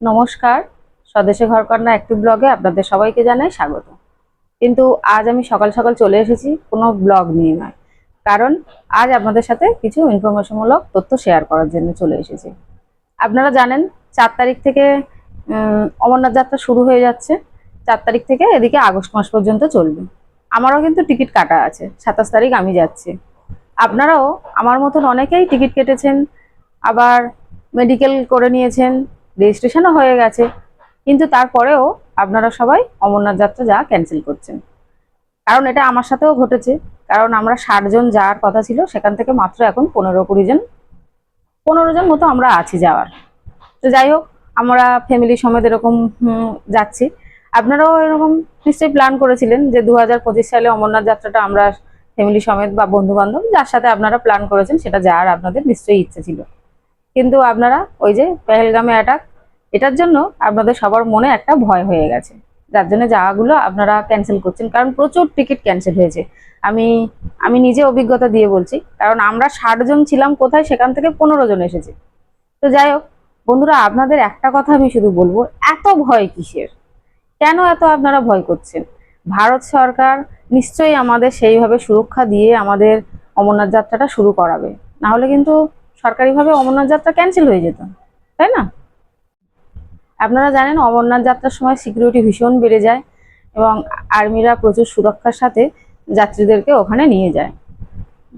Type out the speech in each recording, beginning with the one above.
নমস্কার। স্বদেশে ঘর ঘরকন্যা একটি ব্লগে আপনাদের সবাইকে জানাই স্বাগত। কিন্তু আজ আমি সকাল সকাল চলে এসেছি কোনো ব্লগ নিয়ে নয়। কারণ আজ আপনাদের সাথে কিছু ইনফরমেশনমূলক তথ্য শেয়ার করার জন্য চলে এসেছি। আপনারা জানেন, চার তারিখ থেকে অমরনাথ যাত্রা শুরু হয়ে যাচ্ছে। চার তারিখ থেকে এদিকে আগস্ট মাস পর্যন্ত চলবে। আমারও কিন্তু টিকিট কাটা আছে। সাতাশ তারিখ আমি যাচ্ছি। আপনারাও আমার মতন অনেকেই টিকিট কেটেছেন, আবার মেডিকেল করে নিয়েছেন রেজিস্ট্রেশনও হয়ে গেছে। কিন্তু তারপরেও আপনারা সবাই অমরনাথ যাত্রা যা ক্যান্সেল করছেন। কারণ এটা আমার সাথেও ঘটেছে। কারণ আমরা ষাটজন যাওয়ার কথা ছিল, সেখান থেকে মাত্র এখন পনেরো কুড়ি জন, পনেরো জন মতো আমরা আছি যাওয়ার। তো যাই হোক, আমরা ফ্যামিলি সমেত এরকম যাচ্ছি। আপনারাও এরকম নিশ্চয়ই প্ল্যান করেছিলেন যে দু হাজার পঁচিশ সালে অমরনাথ যাত্রাটা আমরা ফ্যামিলি সমেত বা বন্ধু বান্ধব যার সাথে আপনারা প্ল্যান করেছেন, সেটা যাওয়ার আপনাদের নিশ্চয়ই ইচ্ছে ছিল। কিন্তু আপনারা ওই যে পেহেলগামে অ্যাটাক এটার জন্য আপনাদের সবার মনে একটা ভয় হয়ে গেছে। যার জন্য যাওয়াগুলো আপনারা ক্যান্সেল করছেন, কারণ প্রচুর টিকিট ক্যান্সেল হয়েছে। আমি আমি নিজে অভিজ্ঞতা দিয়ে বলছি, কারণ আমরা ষাট জন ছিলাম কোথায়, সেখান থেকে পনেরো জন এসেছে। তো যাই হোক, বন্ধুরা, আপনাদের একটা কথা আমি শুধু বলব, এত ভয় কিসের? কেন এত আপনারা ভয় করছেন? ভারত সরকার নিশ্চয়ই আমাদের সেইভাবে সুরক্ষা দিয়ে আমাদের অমরনাথ যাত্রাটা শুরু করাবে। না হলে কিন্তু সরকারিভাবে অমরনাথ যাত্রা ক্যান্সেল হয়ে যেত, তাই না? আপনারা জানেন অমরনাথ যাত্রার সময় সিকিউরিটি ভীষণ বেড়ে যায় এবং আর্মিরা প্রচুর সুরক্ষার সাথে যাত্রীদেরকে ওখানে নিয়ে যায়।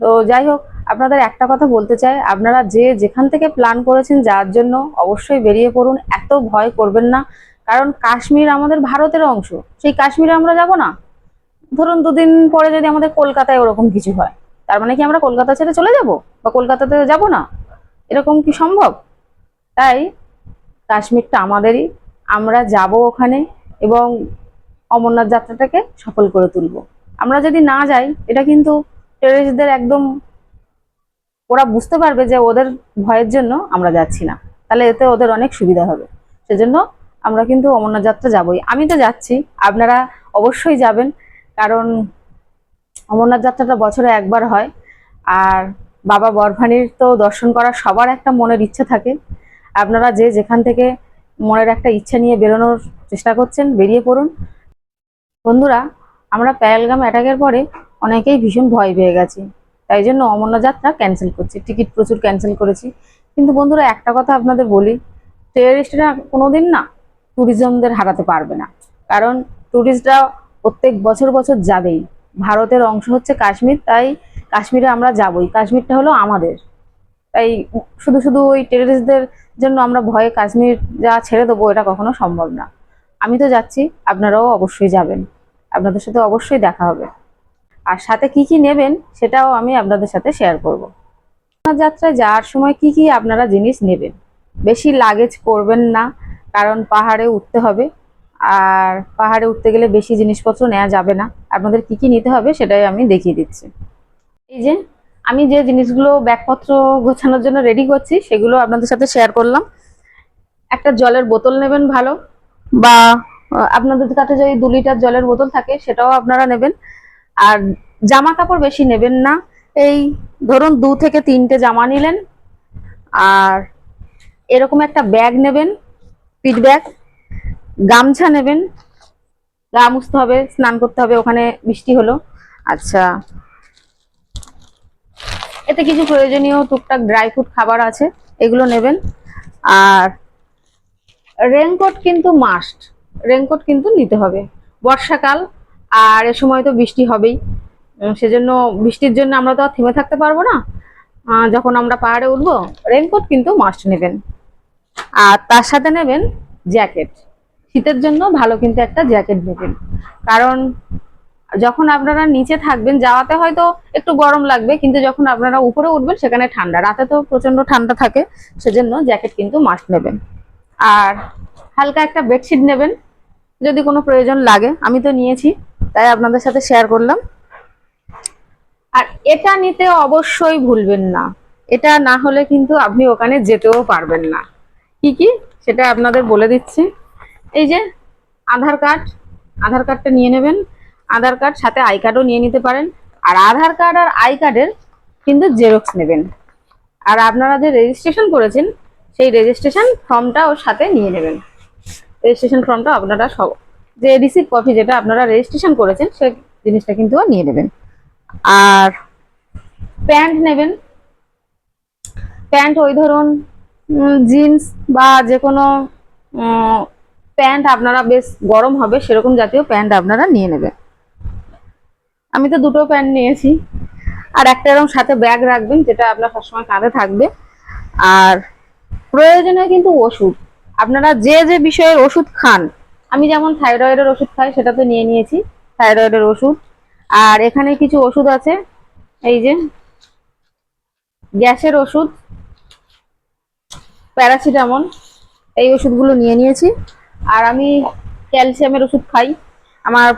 তো যাই হোক, আপনাদের একটা কথা বলতে চাই, আপনারা যে যেখান থেকে প্ল্যান করেছেন যাওয়ার জন্য অবশ্যই বেরিয়ে পড়ুন, এত ভয় করবেন না, কারণ কাশ্মীর আমাদের ভারতের অংশ, সেই কাশ্মীরে আমরা যাব না। ধরুন দুদিন পরে যদি আমাদের কলকাতায় ওরকম কিছু হয়, তার মানে কি আমরা কলকাতা ছেড়ে চলে যাব? বা কলকাতাতে যাব না? এরকম কি সম্ভব? তাই কাশ্মীরটা আমাদেরই। আমরা যাব ওখানে এবং অমরনাথ যাত্রাটাকে সফল করে তুলব। আমরা যদি না যাই, এটা কিন্তু টেররিস্টদের একদম ওরা বুঝতে পারবে যে ওদের ভয়ের জন্য আমরা যাচ্ছি না। তাহলে এতে ওদের অনেক সুবিধা হবে। সেজন্য আমরা কিন্তু অমরনাথ যাত্রা যাবই। আমি তো যাচ্ছি, আপনারা অবশ্যই যাবেন। কারণ অমরনাথ যাত্রাটা বছরে একবার হয়। আর বাবা বরভানির তো দর্শন করার সবার একটা মনের ইচ্ছে থাকে। আপনারা যে যেখান থেকে মনের একটা ইচ্ছা নিয়ে বেরোনোর চেষ্টা করছেন, বেরিয়ে পড়ুন। বন্ধুরা, আমরা প্যালগাম অ্যাটাকের পরে অনেকেই ভীষণ ভয় পেয়ে গেছি। তাই জন্য অমরনাথ যাত্রা ক্যান্সেল করছি। টিকিট প্রচুর ক্যান্সেল করেছি। কিন্তু বন্ধুরা, একটা কথা আপনাদের বলি টেরিস্টরা কোনোদিন না ট্যুরিজমদের হারাতে পারবে না। কারণ ট্যুরিস্টরা প্রত্যেক বছর বছর যাবেই। ভারতের অংশ হচ্ছে কাশ্মীর, তাই কাশ্মীরে আমরা যাবই। কাশ্মীরটা হলো আমাদের। তাই শুধু শুধু ওই টেররিস্টদের জন্য আমরা ভয়ে কাশ্মীর যা ছেড়ে দেবো, এটা কখনো সম্ভব না। আমি তো যাচ্ছি, আপনারাও অবশ্যই যাবেন। আপনাদের সাথে অবশ্যই দেখা হবে। আর সাথে কি কি নেবেন, সেটাও আমি আপনাদের সাথে শেয়ার করব। যাত্রায় যাওয়ার সময় কি কি আপনারা জিনিস নেবেন? বেশি লাগেজ করবেন না, কারণ পাহাড়ে উঠতে হবে। আর পাহাড়ে উঠতে গেলে বেশি জিনিসপত্র নেওয়া যাবে না। আপনাদের কি কি নিতে হবে, সেটাই আমি দেখিয়ে দিচ্ছি। এই যে আমি যে জিনিসগুলো ব্যাগপত্র গোছানোর জন্য রেডি করছি, সেগুলো আপনাদের সাথে শেয়ার করলাম। একটা জলের বোতল নেবেন ভালো, বা আপনাদের কাছে যদি দু লিটার জলের বোতল থাকে, সেটাও আপনারা নেবেন। আর জামা কাপড় বেশি নেবেন না। এই ধরুন দু থেকে তিনটে জামা নিলেন, আর এরকম একটা ব্যাগ নেবেন পিট ব্যাগ গামছা নেবেন। গা মুছতে হবে, স্নান করতে হবে, ওখানে বৃষ্টি হলো। আচ্ছা এতে কিছু প্রয়োজনীয় টুকটাক ড্রাই ফ্রুট খাবার আছে, এগুলো নেবেন। আর রেনকোট কিন্তু মাস্ট রেনকোট কিন্তু নিতে হবে। বর্ষাকাল, আর এ সময় তো বৃষ্টি হবেই। সেজন্য বৃষ্টির জন্য আমরা তো আর থেমে থাকতে পারব না। যখন আমরা পাহাড়ে উঠবো রেনকোট কিন্তু মাস্ট নেবেন। আর তার সাথে নেবেন জ্যাকেট শীতের জন্য ভালো কিন্তু একটা জ্যাকেট নেবেন। কারণ যখন আপনারা নিচে থাকবেন, যাওয়াতে হয়তো একটু গরম লাগবে, কিন্তু যখন আপনারা উপরে উঠবেন, সেখানে ঠান্ডা। রাতে তো প্রচণ্ড ঠান্ডা থাকে, সেজন্য জ্যাকেট কিন্তু মাস্ট নেবেন। আর হালকা একটা বেডশিট নেবেন, যদি কোনো প্রয়োজন লাগে। আমি তো নিয়েছি, তাই আপনাদের সাথে শেয়ার করলাম। আর এটা নিতে অবশ্যই ভুলবেন না। এটা না হলে কিন্তু আপনি ওখানে যেতেও পারবেন না। কি কি? সেটা আপনাদের বলে দিচ্ছি। এই যে, আধার কার্ড, আধার কার্ডটা নিয়ে নেবেন। আধার কার্ড, সাথে আই কার্ডও নিয়ে নিতে পারেন। আর আধার কার্ড আর আই কার্ডের কিন্তু জেরক্স নেবেন। আর আপনারা যে রেজিস্ট্রেশন করেছেন, সেই রেজিস্ট্রেশন ফর্মটা ওর সাথে নিয়ে নেবেন। রেজিস্ট্রেশন ফর্মটা আপনারা সব, যে রিসিভ কপি যেটা আপনারা রেজিস্ট্রেশন করেছেন সেই জিনিসটা কিন্তু নিয়ে নেবেন। আর প্যান্ট নেবেন। প্যান্ট ওই ধরুন জিন্স বা যে কোনো প্যান্ট আপনারা বেশ গরম হবে, সেরকম জাতীয় প্যান্ট আপনারা নিয়ে নেবেন। আমি তো দুটো প্যান্ট নিয়েছি। আর একটা এরকম সাথে ব্যাগ রাখবেন, যেটা আপনার সবসময় কাঁধে থাকবে। আর প্রয়োজনে কিন্তু ওষুধ। আপনারা যে যে বিষয়ের ওষুধ খান, আমি যেমন থাইরয়েডের ওষুধ খাই, সেটা তো নিয়ে নিয়েছি থাইরয়েডের ওষুধ। আর এখানে কিছু ওষুধ আছে, এই যে গ্যাসের ওষুধ প্যারাসিটামল এই ওষুধগুলো নিয়ে নিয়েছি। আর আমি ক্যালসিয়ামের ওষুধ খাই। আমার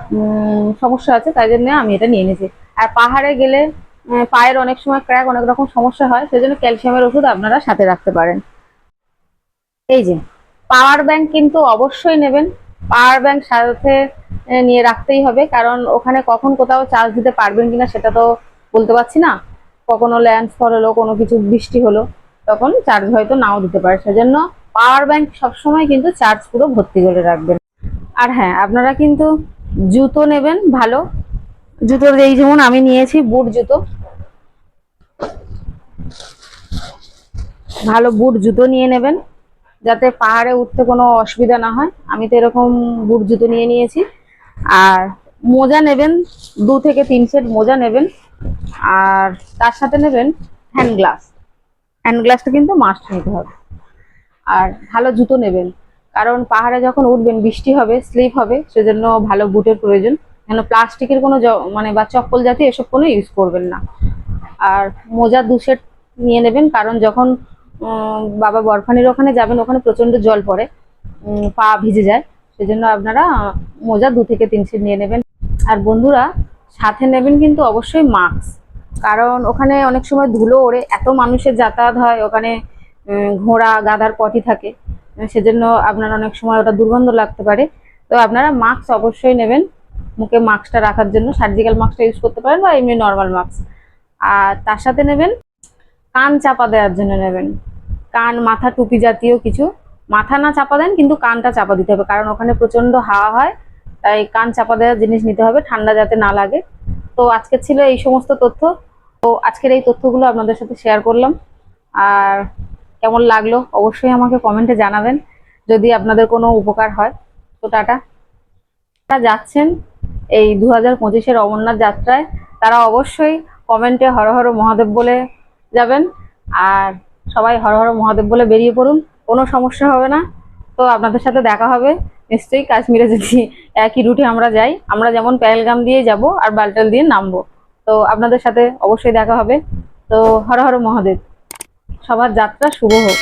সমস্যা আছে, তাই জন্য আমি এটা নিয়ে নিয়েছি। আর পাহাড়ে গেলে পায়ের অনেক সময় ক্র্যাক অনেক রকম সমস্যা হয়, সেজন্য ক্যালসিয়ামের ওষুধ আপনারা সাথে রাখতে পারেন। এই যে পাওয়ার ব্যাংক কিন্তু অবশ্যই নেবেন। পাওয়ার ব্যাংক সাথে নিয়ে রাখতেই হবে, কারণ ওখানে কখন কোথাও চার্জ দিতে পারবেন কিনা সেটা তো বলতে পারছি না। কখনো ল্যান্ডফল হলো, কোনো কিছু বৃষ্টি হলো, তখন চার্জ হয়তো নাও দিতে পারে। সেজন্য পাওয়ার ব্যাংক সবসময় কিন্তু চার্জ পুরো ভর্তি করে রাখবেন। আর হ্যাঁ আপনারা কিন্তু জুতো নেবেন, ভালো। জুতোর এই যেমন আমি নিয়েছি, বুট জুতো। ভালো বুট জুতো নিয়ে নেবেন, যাতে পাহাড়ে উঠতে কোনো অসুবিধা না হয়। আমি তো এরকম বুট জুতো নিয়ে নিয়েছি। আর মোজা নেবেন, দু থেকে তিন সেট মোজা নেবেন। আর তার সাথে নেবেন হ্যান্ড গ্লাস। হ্যান্ড গ্লাসটা কিন্তু মাস্ট নিতে হবে। আর ভালো জুতো নেবেন। কারণ পাহাড়ে যখন উঠবেন, বৃষ্টি হবে, স্লিপ হবে, সেজন্য ভালো বুটের প্রয়োজন। কেন প্লাস্টিকের কোনো মানে বা চপ্পল জাতীয় এসব কোনো ইউজ করবেন না। আর মোজা দু সেট নিয়ে নেবেন, কারণ যখন বাবা বরফানির ওখানে যাবেন, ওখানে প্রচণ্ড জল পড়ে পা ভিজে যায়, সেজন্য আপনারা মোজা দু থেকে তিন সেট নিয়ে নেবেন। আর বন্ধুরা, সাথে নেবেন কিন্তু অবশ্যই মাস্ক কারণ ওখানে অনেক সময় ধুলো ওড়ে, এত মানুষের যাতায়াত হয়, ওখানে ঘোড়া, গাধার পটি থাকে। সেজন্য আপনার অনেক সময় ওটা দুর্গন্ধ লাগতে পারে। তো আপনারা মাস্ক অবশ্যই নেবেন। মুখে মাস্কটা রাখার জন্য। সার্জিক্যাল মাস্কটা ইউজ করতে পারেন বা এমনি নর্মাল মাস্ক আর তার সাথে নেবেন, কান চাপা দেওয়ার জন্য নেবেন। কান, মাথা টুপি জাতীয় কিছু। মাথা না চাপা দেন, কিন্তু কানটা চাপা দিতে হবে। কারণ ওখানে প্রচণ্ড হাওয়া হয়, তাই কান চাপা দেওয়ার জিনিস নিতে হবে, ঠান্ডা যাতে না লাগে। তো আজকে ছিল এই সমস্ত তথ্য। তো আজকের এই তথ্যগুলো আপনাদের সাথে শেয়ার করলাম। আর কেমন লাগল অবশ্যই আমাকে কমেন্টে জানাবেন। যদি আপনাদের কোনো উপকার হয়, তো টাটা। যারা যাচ্ছেন এই দু হাজার পঁচিশের অমরনাথ যাত্রায়, তারা অবশ্যই কমেন্টে হর হর মহাদেব বলে যাবেন। আর সবাই হর হর মহাদেব বলে বেরিয়ে পড়ুন, কোনো সমস্যা হবে না। তো আপনাদের সাথে দেখা হবে। নিশ্চয়ই কাশ্মীরে যদি একই রুটে আমরা যাই, আমরা যেমন প্যালগাম দিয়ে যাব আর বালটাল দিয়ে নামবো। তো আপনাদের সাথে অবশ্যই দেখা হবে। তো হর হর মহাদেব। সবার যাত্রা শুভ হোক।